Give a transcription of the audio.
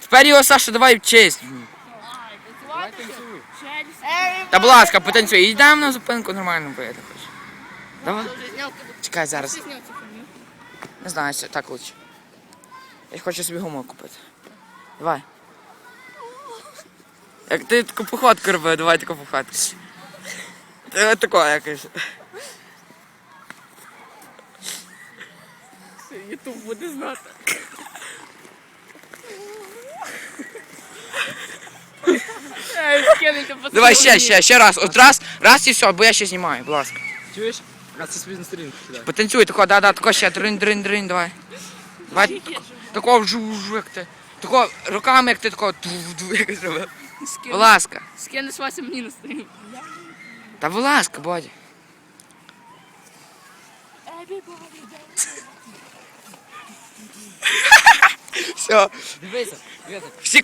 Тепер його, Саша, давай в честь. Та будь ласка, потанцюй. Йдемо на зупинку нормально поїде хоч. Давай. Чекай зараз. Не знаю, що так лучше. Я хочу собі гуму купити. Давай. Як ти таку походку робив, давай таку походку. Ти тако якось. Ютуб буде знати. Давай ще, ще, ще раз. От раз, раз і все, бо я ще знімаю, будь ласка. Чуєш? А це собі на сторінку кидай. Потанцюй, тако, да, да, тако ще дрин, дрин, дрин, давай. Давай, тако, вжу, вжу, як ти. Тако, руками, як ти тако, ту- ту, як зробив. Будь ласка. Скинеш Вася мені на стрім. Та будь ласка, Боді. Все. Дивися, дивися. Всі